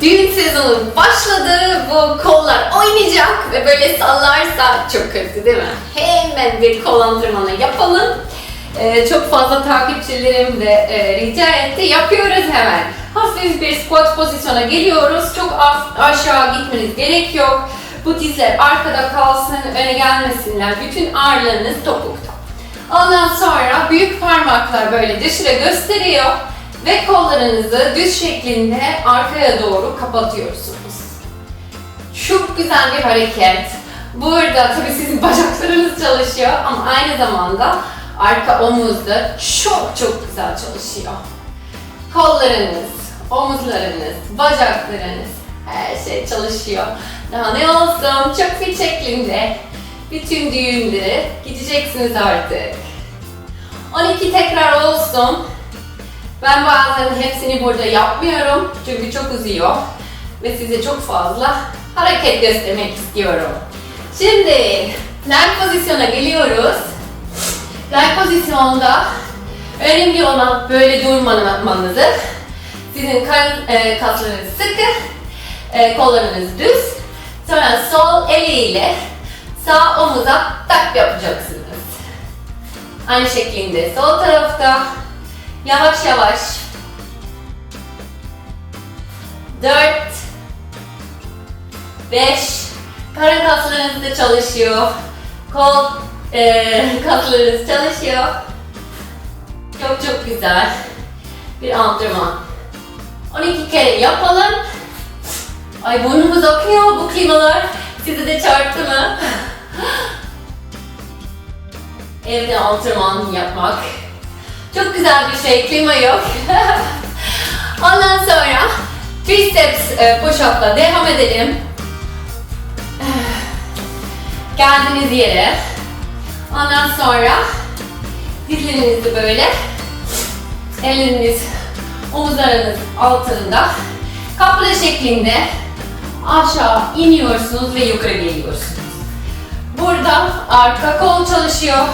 Düğün sezonu başladı. Bu kollar oynayacak ve böyle sallarsa çok kötü değil mi? Hemen bir kol antrenmanı yapalım. Ee, çok fazla takipçilerim de e, rica etti. Yapıyoruz hemen. Hafif bir squat pozisyona geliyoruz. Çok aşağı gitmeniz gerek yok. Bu dizler arkada kalsın, öne gelmesinler. Bütün ağırlığınız topukta. Ondan sonra büyük parmaklar böyle dışarı gösteriyor ve kollarınızı düz şeklinde arkaya doğru kapatıyorsunuz. Çok güzel bir hareket. Burada tabii sizin bacaklarınız çalışıyor ama aynı zamanda arka omuz da çok çok güzel çalışıyor. Kollarınız, omuzlarınız, bacaklarınız her şey çalışıyor. Daha ne olsun çok fit şeklinde bütün düğünleri gideceksiniz artık. 12 tekrar olsun. Ben bazen hepsini burada yapmıyorum çünkü çok uzuyor ve size çok fazla hareket göstermek istiyorum. Şimdi plank pozisyona geliyoruz. Plank pozisyonda önemli olan böyle durmamanızı. Sizin e, kaslarınız sıkı, e, kollarınız düz. Sonra sol eliyle sağ omuza tak yapacaksınız. Aynı şekilde sol tarafta yavaş yavaş 4 5 karın kaslarınız da çalışıyor. Kol e, kaslarınız çalışıyor. Çok çok güzel bir antrenman. 12 kere yapalım. Ay burnumuz akıyor bu klimalar. Sizi de çarptı mı? Evde antrenman yapmak. Çok güzel bir şey, klima yok. Ondan sonra triceps e, push-up'la devam edelim. Geldiğiniz yere. Ondan sonra dizlerinizi böyle elleriniz omuzlarınız altında kaplı şeklinde aşağı iniyorsunuz ve yukarı geliyorsunuz. Burada arka kol çalışıyor.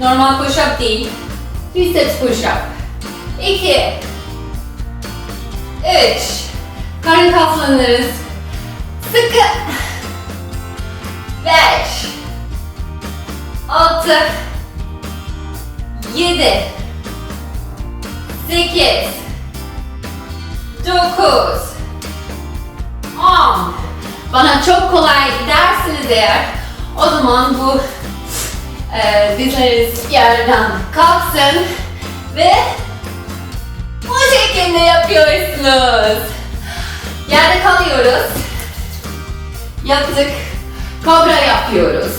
Normal push-up değil. Biceps push-up. 2 3 Karın kaslarınız sıkı. 5 6 7 8 9 10 Bana çok kolay dersiniz eğer. O zaman bu e, dizleriniz yerden kalksın ve bu şekilde yapıyorsunuz. Yerde kalıyoruz. Yaptık. Kobra yapıyoruz.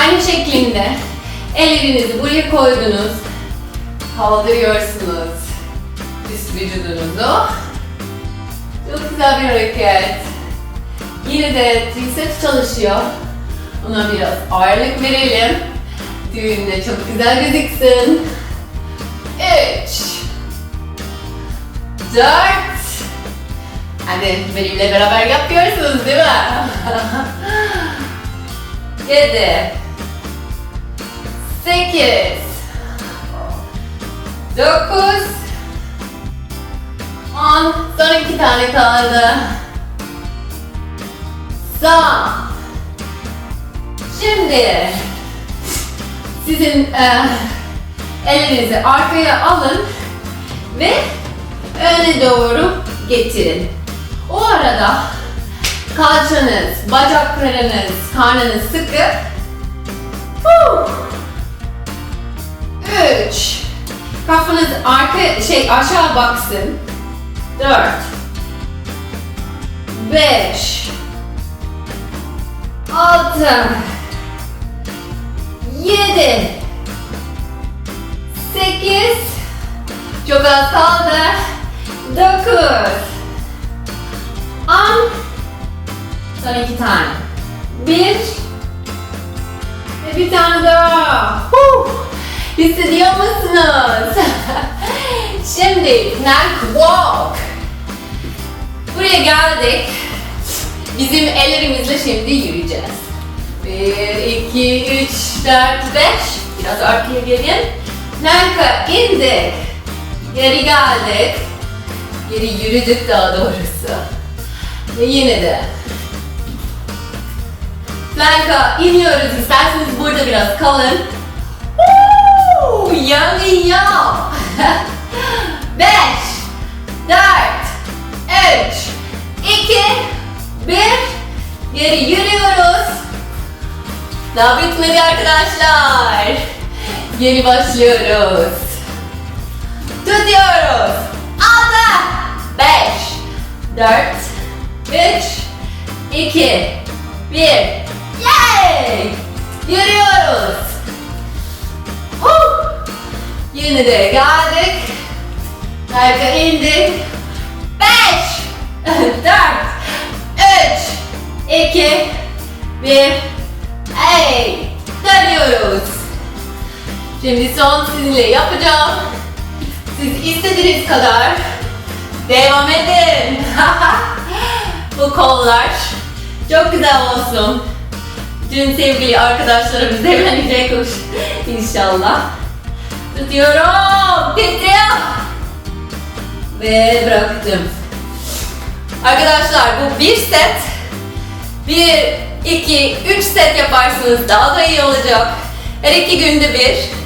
Aynı şekilde ellerinizi buraya koydunuz. Kaldırıyorsunuz üst vücudunuzu. Çok güzel bir hareket. Yine de triceps çalışıyor. Ona biraz ağırlık verelim. Düğünde çok güzel gözüksün. 3 4 Hadi benimle beraber yapıyorsunuz değil mi? 7 8 9 10 Son iki tane kaldı. Sağ. Şimdi sizin e, elinizi arkaya alın ve öne doğru getirin. O arada kalçanız, bacaklarınız, karnınız sıkı. Huh. Üç. Kafanız arka şey aşağı baksın. Dört. Beş. Altı. Yedi. Sekiz. Çok az kaldı. Dokuz. On. Son iki tane. Bir. Ve bir tane daha. Huh. Hissediyor musunuz? Şimdi plank walk. Buraya geldik. Bizim ellerimizle şimdi yürüyeceğiz. Bir, iki, üç, dört, beş. Biraz arkaya gelin. Planka indik. Geri geldik. Geri yürüdük daha doğrusu. Ve yine de. Planka iniyoruz. İsterseniz burada biraz kalın. Woo! Yummy yum. Beş, dört, üç, iki, bir. Geri yürüyoruz. Daha bitmedi arkadaşlar. Yeni başlıyoruz. Tutuyoruz. Altı, beş, dört, üç, iki, bir. Yay! Yürüyoruz. Huh! Yine de geldik. Harika indik. Beş, dört, üç, iki, bir. Şimdi son sizinle yapacağım. Siz istediğiniz kadar devam edin. Bu kollar çok güzel olsun. Dün sevgili arkadaşlarımız evlenecekmiş inşallah. Tutuyorum, titriyor. Ve bıraktım. Arkadaşlar bu bir set. Bir, iki, üç set yaparsınız daha da iyi olacak. Her iki günde bir.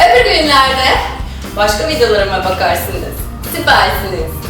Öbür günlerde başka videolarıma bakarsınız. Süpersiniz.